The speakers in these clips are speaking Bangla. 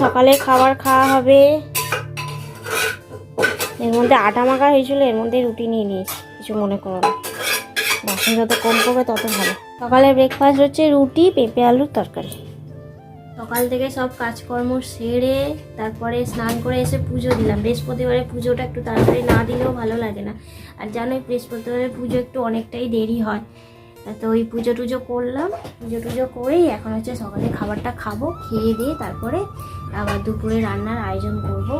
সকালে খাবার খাওয়া হবে। এর মধ্যে আটা মাখা হয়েছিল, এর মধ্যে রুটি নিয়ে নিয়েছি, কিছু মনে করো না। বাসন যত কম পড়বে তত ভালো। সকালে ব্রেকফাস্ট হচ্ছে রুটি, পেঁপে, আলুর তরকারি। সকাল থেকে সব কাজকর্ম সেরে তারপরে স্নান করে এসে পুজো দিলাম। বৃহস্পতিবারে পুজোটা একটু তাড়াতাড়ি না দিলেও ভালো লাগে না। আর জানোই বৃহস্পতিবারে পুজো একটু অনেকটাই দেরি হয়। তো ওই পুজো টুজো করলাম। পুজো টুজো করেই এখন হচ্ছে সকালে খাবারটা খাব, খেয়ে দিয়ে তারপরে আবার দুপুরে রান্নার আয়োজন করব।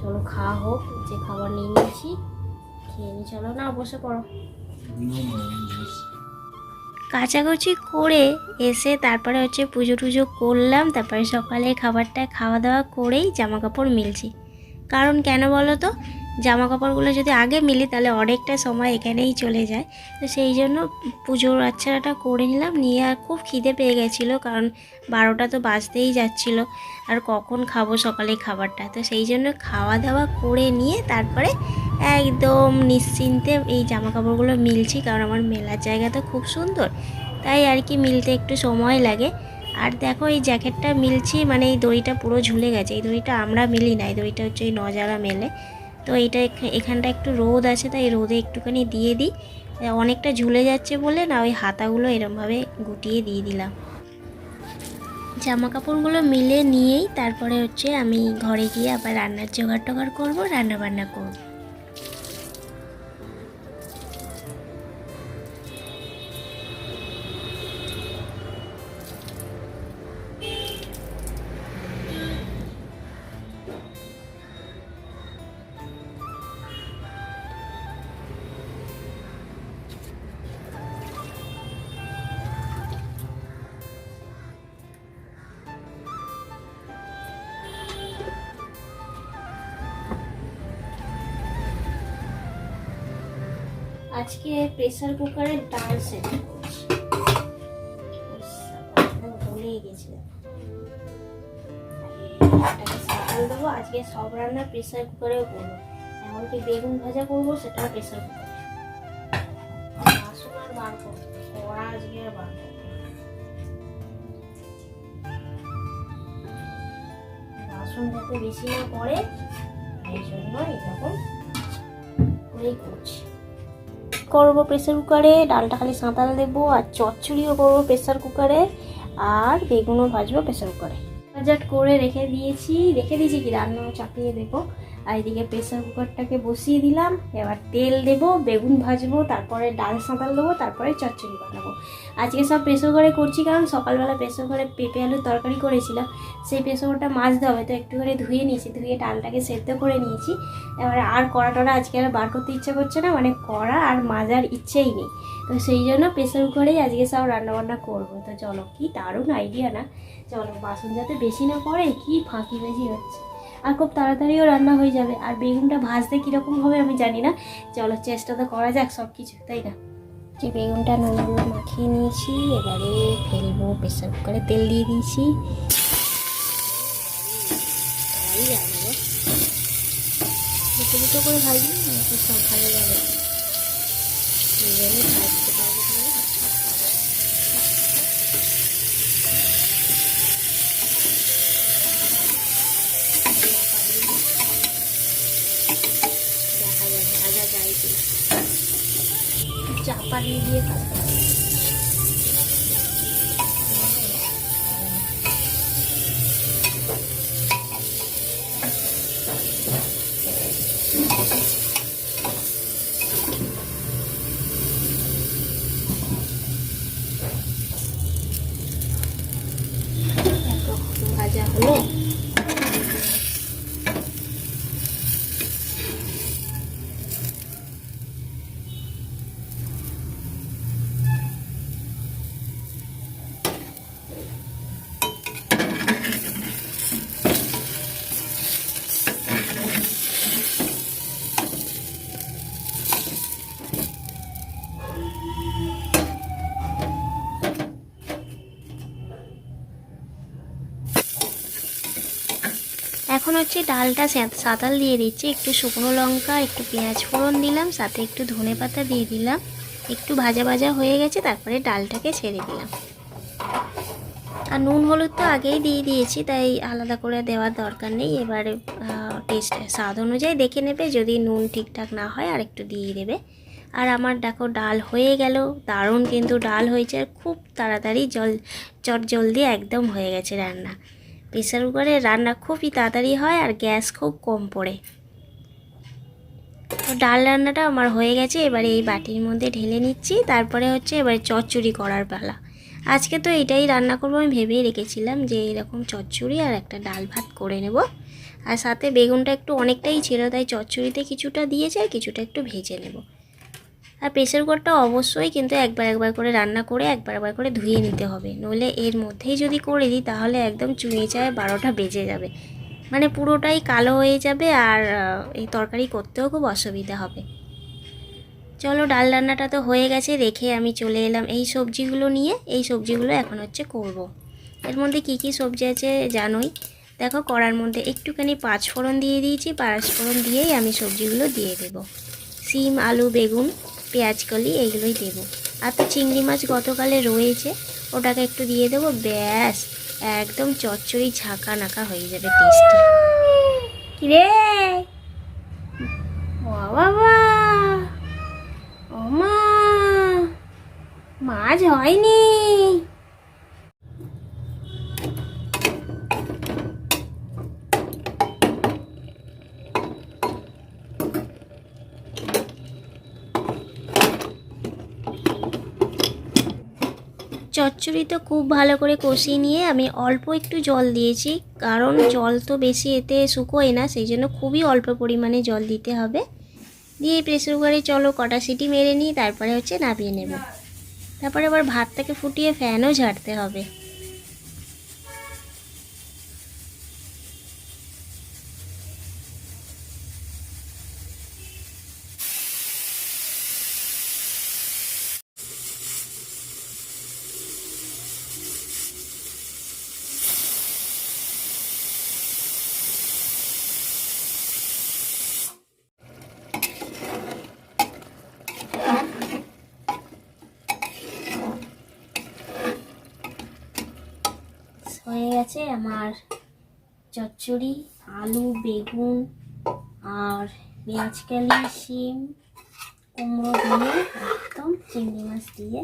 চলো খাওয়া হোক, যে খাবার নিয়ে নিয়েছি, খেয়ে নি চলো না বসে পড়ো। কাচাকুচি করে এসে তারপরে হচ্ছে পুজো টুজো করলাম, তারপরে সকালে খাবারটা খাওয়া দাওয়া করেই জামা কাপড় মিলছি। কারণ কেন বলো তো? জামা কাপড়গুলো যদি আগে মিলি, তাহলে অনেকটা সময় এখানেই চলে যায়। তো সেই জন্য পুজোর আচ্ছাটা করে নিলাম। নিয়ে আর খুব খিদে পেয়ে গেছিল, কারণ বারোটা তো বাজতেই যাচ্ছিল। আর কখন খাব সকালে খাবারটা? তো সেই জন্য খাওয়া দাওয়া করে নিয়ে তারপরে একদম নিশ্চিন্তে এই জামা কাপড়গুলো মিলছি, কারণ আমার মেলার জায়গা তো খুব সুন্দর। তাই আর কি মিলতে একটু সময় লাগে। আর দেখো এই জ্যাকেটটা মিলছি মানে এই দড়িটা পুরো ঝুলে গেছে। এই দড়িটা আমরা মিলি না, এই দড়িটা হচ্ছে এই নজারা মেলে। তো এটা এখ- এখানটা একটু রোদ আছে, তাই রোদে একটুখানি দিয়ে দিই। অনেকটা ঝুলে যাচ্ছে বলে না, ওই হাতাগুলো এরমভাবে গুটিয়ে দিয়ে দিলাম। জামা কাপড়গুলো মিলে নিয়েই তারপরে হচ্ছে আমি ঘরে গিয়ে আবার রান্নার জোগাড় টোগাড় করব, রান্নাবান্না করব। আজকে প্রেসার কুকারে ডাল সেদ্ধ করছি। ভুলেই গেছিলাম ডালটাকে সাঁতাল দেবো, আজকে সব রান্না প্রেসার কুকারেও করব। এমনকি বেগুন ভাজা করব, সেটাও প্রেসার কুকারে বাসন বার করব, কড়া আজকে বার করব বাসন যাতে বেশি না পড়ে এই জন্য এরকম করেই করছি। করব প্রেসার কুকারে ডালটা খালি সাঁতাল দেবো আর চচ্চড়িও করব প্রেসার কুকারে আর বেগুনও ভাজবো প্রেসার কুকারে ভাজাট করে রেখে দিয়েছি রেখে দিয়েছি কি? রান্না চাপিয়ে দেবো। আর এদিকে প্রেসার কুকারটাকে বসিয়ে দিলাম। এবার তেল দেবো, বেগুন ভাজবো, তারপরে ডাল সাঁতাল দেবো, তারপরে চচ্চড়ি বানাবো। আজকে সব প্রেসার কুকারে করছি কারণ সকালবেলা প্রেসার কুকারে পেঁপে আলুর তরকারি করেছিলাম। সেই প্রেসার কুকারটা মাজতে হবে, তো একটু করে ধুয়ে নিয়েছি, ধুয়ে ডালটাকে সেদ্ধ করে নিয়েছি। এবারে আর কড়া টড়া আজকে আর বার করতে ইচ্ছে করছে না মানে কড়া আর মাজার ইচ্ছেই নেই। তো সেই জন্য প্রেসার কুকারেই আজকে সব রান্নাবান্না করব। তো চলো, কি দারুণ আইডিয়া না। চলো, বাসন যাতে বেশি না পড়ে, কি ফাঁকি বেশি হচ্ছে। আর খুব তাড়াতাড়িও রান্না হয়ে যাবে। আর বেগুনটা ভাজতে কীরকম হবে আমি জানি না। চলো, চেষ্টা তো করা যাক সব কিছু তাই না? যে বেগুনটা নুনগুলো মাখিয়ে নিয়েছি, এবারে ফেলব প্রেসার কুকারে তেল দিয়ে দিয়েছি। করে নাকি সব ভালো এই জন্য ভাজতে পারব না। দেখা যাক ভাজা যায় কিনা চাপা দিয়ে দিয়ে হচ্ছে ডালটা সাঁতাল দিয়ে দিচ্ছি। একটু শুকনো লঙ্কা, একটু পেঁয়াজ ফোড়ন দিলাম, সাথে একটু ধনে পাতা দিয়ে দিলাম। একটু ভাজা ভাজা হয়ে গেছে, তারপরে ডালটাকে ছেড়ে দিলাম। আর নুন হলুদ তো আগেই দিয়ে দিয়েছি, তাই আলাদা করে দেওয়ার দরকার নেই। এবারে টেস্ট স্বাদ অনুযায়ী দেখে নেবে, যদি নুন ঠিকঠাক না হয়, আর একটু দিয়ে দেবে। আর আমার দেখো, ডাল হয়ে গেল। দারুণ কিন্তু ডাল হয়েছে, আর খুব তাড়াতাড়ি জল চট জলদি একদম হয়ে গেছে রান্না। প্রেসার কুকারে রান্না খুবই তাড়াতাড়ি হয় আর গ্যাস খুব কম পড়ে। তো ডাল রান্নাটা আমার হয়ে গেছে, এবারে এই বাটির মধ্যে ঢেলে নিচ্ছি, তারপরে হচ্ছে এবারে চচ্চড়ি করার পালা। আজকে তো এটাই রান্না করব, আমি ভেবেই রেখেছিলাম যে এরকম চচ্চড়ি আর একটা ডাল ভাত করে নেব। আর সাথে বেগুনটা একটু অনেকটাই ছিল, তাই চচ্চড়িতে কিছুটা দিয়েছে আর কিছুটা একটু ভেজে নেব। আর প্রেসার কুকারটা অবশ্যই কিন্তু একবার একবার করে রান্না করে একবার একবার করে ধুয়ে নিতে হবে। নইলে এর মধ্যেই যদি করে দিই, তাহলে একদম চুঁয়ে চায় বারোটা বেজে যাবে। মানে পুরোটাই কালো হয়ে যাবে আর এই তরকারি করতেও খুব অসুবিধা হবে। চলো, ডাল রান্নাটা তো হয়ে গেছে, রেখে আমি চলে এলাম এই সবজিগুলো নিয়ে। এই সবজিগুলো এখন হচ্ছে করব। এর মধ্যে কি কি সবজি আছে জানোই? দেখো, কড়ার মধ্যে একটুখানি পাঁচ ফোড়ন দিয়ে দিয়েছি পাঁচ ফোড়ন দিয়েই আমি সবজিগুলো দিয়ে দেবো। সিম, আলু, বেগুন পেঁয়াজ, কলি এইগুলোই দেবো। আর তো চিংড়ি মাছ গতকালে রয়েছে, ওটাকে একটু দিয়ে দেবো, ব্যাস, একদম চচ্চড়ি ঝাঁকা নাকা হয়ে যাবে টেস্টি কিরে? বাবা মাছ হয়নি। চচ্চড়ি তো খুব ভালো করে কষিয়ে নিয়ে আমি অল্প একটু জল দিয়েছি, কারণ জল তো বেশি এতে শুকোয় না, সেই জন্য খুবই অল্প পরিমাণে জল দিতে হবে। দিয়ে প্রেসার কুকারে চলো কটা সিটি মেরে নিই, তারপরে হচ্ছে নামিয়ে নেব। তারপরে আবার ভাতটাকে ফুটিয়ে ফ্যানও ঝাড়তে হবে। গেছে আমার চচ্চড়ি, আলু, বেগুন আর পেঁয়াজকালি শিম, কুমড়ো দিয়ে একদম চিংড়ি মাছ দিয়ে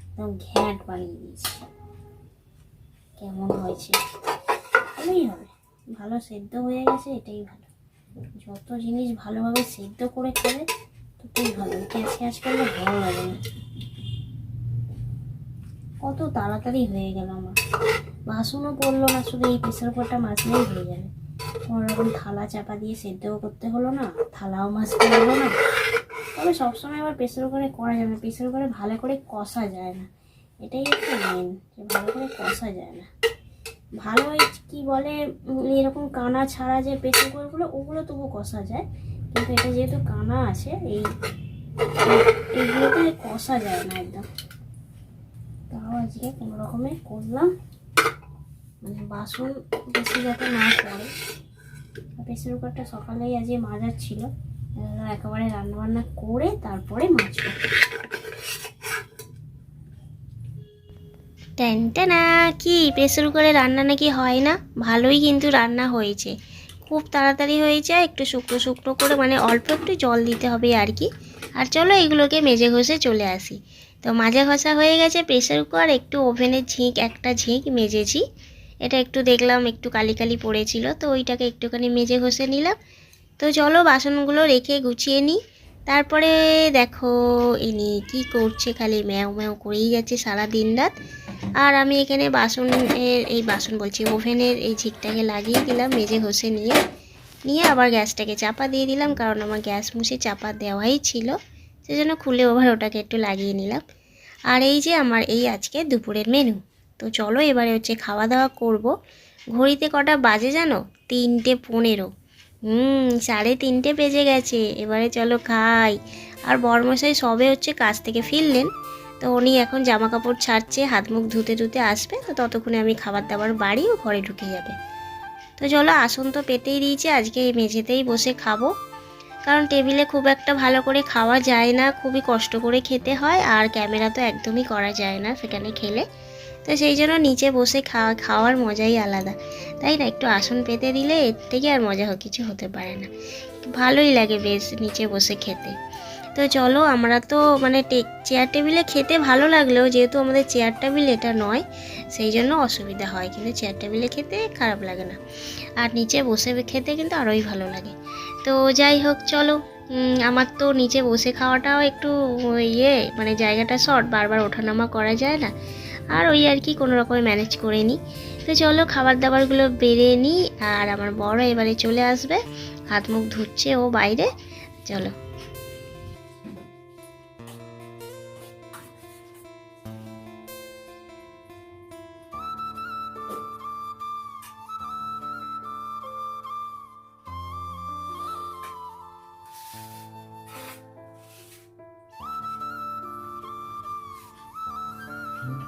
একদম ঘ্যাঁট বানিয়ে দিয়েছি। কেমন হয়েছে? ভালোই হবে। ভালো সেদ্ধ হয়ে গেছে, এটাই ভালো। যত জিনিস ভালোভাবে সেদ্ধ করে খাবে, ততই ভালো। ক্যাঁচ ক্যাঁচ করলে ভালো লাগে না। কত তাড়াতাড়ি হয়ে গেল আমার। বাসনও পড়ল না, শুধু এই প্রেসার কুকারটা মাজলেই হয়ে যাবে। কোনো রকম থালা চাপা দিয়ে সেদ্ধও করতে হলো না, থালাও মাজতে হলো না। তবে সবসময় আবার প্রেসার কুকারে করা যাবে না প্রেসার কুকারে ভালো করে কষা যায় না। এটাই হচ্ছে মেন যে ভালো করে কষা যায় না। ভালো কি বলে এরকম কানা ছাড়া যে প্রেসার কুকারগুলো ওগুলো তবু কষা যায়। কিন্তু এটা যেহেতু কানা আছে, এই, এইগুলোতে কষা যায় না একদম। তাও আজকে কোনো রকমে করলাম। মানে বাসন বেশি যাতে না পড়ে। প্রেসার কুকারটা সকালেই আজকে মাজার ছিল। একেবারে রান্নাবান্না করে তারপরে মাজবো ট্যান্টানা কি প্রেসার কুকারে রান্না নাকি হয় না? ভালোই কিন্তু রান্না হয়েছে। খুব তাড়াতাড়ি হয়েছে একটু শুকনো শুকনো করে মানে অল্প একটু জল দিতে হবে আর কি। আর চলো এগুলোকে মেজে ঘষে চলে আসি। তো মাজা ঘষা হয়ে গেছে প্রেসার কুকার, একটু ওভেনের ঝিঁক, একটা ঝিঁক মেজেছি। এটা একটু দেখলাম, একটু কালি কালি পড়েছিল, তো ওইটাকে একটুখানি মেজে ঘষে নিলাম। তো চলো বাসনগুলো রেখে গুছিয়ে নিই। তারপরে দেখো, ইনি কি করছে খালি, ম্যাও ম্যাও করেই যাচ্ছে সারা দিন রাত। আর আমি এখানে বাসনের, এই বাসন বলছি, ওভেনের এই ঝিকটাকে লাগিয়ে দিলাম, মেজে ঘষে নিয়ে। নিয়ে আবার গ্যাসটাকে চাপা দিয়ে দিলাম, কারণ আমার গ্যাস মুছে চাপা দেওয়াই ছিল। সেজন্য খুলে ওভার ওটাকে একটু লাগিয়ে নিলাম। আর এই যে আমার এই আজকে দুপুরের মেনু তো চলো এবারে হচ্ছে খাওয়া দাওয়া করব। ঘড়িতে কটা বাজে জানো? তিনটে পনেরো। হুম, সাড়ে তিনটে বেজে গেছে। এবারে চলো খাই। আর বরমশাই সবে হচ্ছে কাজ থেকে ফিরলেন। তো উনি এখন জামা কাপড় ছাড়ছে হাত মুখ ধুতে ধুতে আসবে। তো ততক্ষণে আমি খাবার দাবার বাড়ি ও ঘরে ঢুকে যাবে। তো চলো আসন তো পেতেই দিয়েছি, আজকে এই মেঝেতেই বসে খাব। কারণ টেবিলে খুব একটা ভালো করে খাওয়া যায় না, খুবই কষ্ট করে খেতে হয়। আর ক্যামেরা তো একদমই করা যায় না সেখানে খেলে। তো সেই জন্য নিচে বসে খাওয়া, খাওয়ার মজাই আলাদা। তাই না? একটু আসন পেতে দিলে এর থেকে আর মজা কিছু হতে পারে না। ভালোই লাগে বেশ নিচে বসে খেতে। তো চলো, আমরা তো মানে চেয়ার টেবিলে খেতে ভালো লাগলেও যেহেতু আমাদের চেয়ার টেবিল এটা নয়, সেই জন্য অসুবিধা হয়। কিন্তু চেয়ার টেবিলে খেতে খারাপ লাগে না। আর নিচে বসে খেতে কিন্তু আরোই ভালো লাগে। তো যাই হোক, চলো। আমার তো নিচে বসে খাওয়াটাও একটু ইয়ে মানে জায়গাটা শর্ট। বারবার ওঠানামা করা যায় না। আর ওই আর কি কোনো রকমে ম্যানেজ করে নিই তো চলো খাবার দাবারগুলো বেড়ে নিই আর আমার বড় এবারে চলে আসবে। হাত মুখ ধুচ্ছে ও বাইরে। চলো।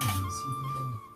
Ah, je vais.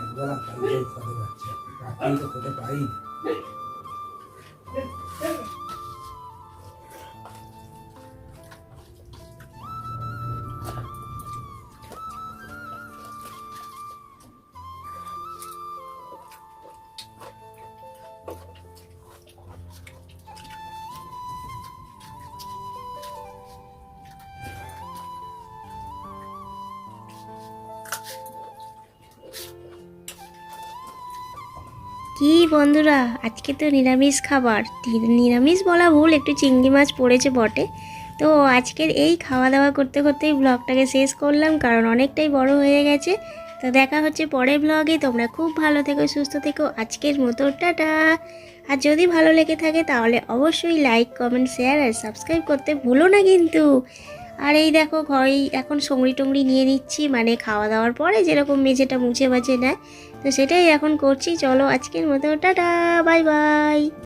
একবেলা খাইলে খেতে পারছে রাত্রি তো খেতে পারি কি বন্ধুরা, আজকে তো নিরামিষ খাবার। নিরামিষ বলা ভুল, একটু চিংড়ি মাছ পড়েছে বটে। তো আজকের এই খাওয়া দাওয়া করতে করতেই ব্লগটাকে শেষ করলাম, কারণ অনেকটাই বড় হয়ে গেছে। তো দেখা হচ্ছে পরের ব্লগে তোমরা খুব ভালো থেকো, সুস্থ থেকো। আজকের মতো, টাটা। আর যদি ভালো লেগে থাকে, তাহলে অবশ্যই লাইক কমেন্ট শেয়ার আর সাবস্ক্রাইব করতে ভুলো না কিন্তু। আর এই দেখো, ঘরেই এখন সঙ্গড়ি টঙ্গড়ি নিয়ে নিচ্ছি। মানে খাওয়া দাওয়ার পরে যেরকম মেঝেটা মুছে বাছে নেয় তো সেটাই এখন করছি। চলো আজকের মতো টাটা বাই বাই।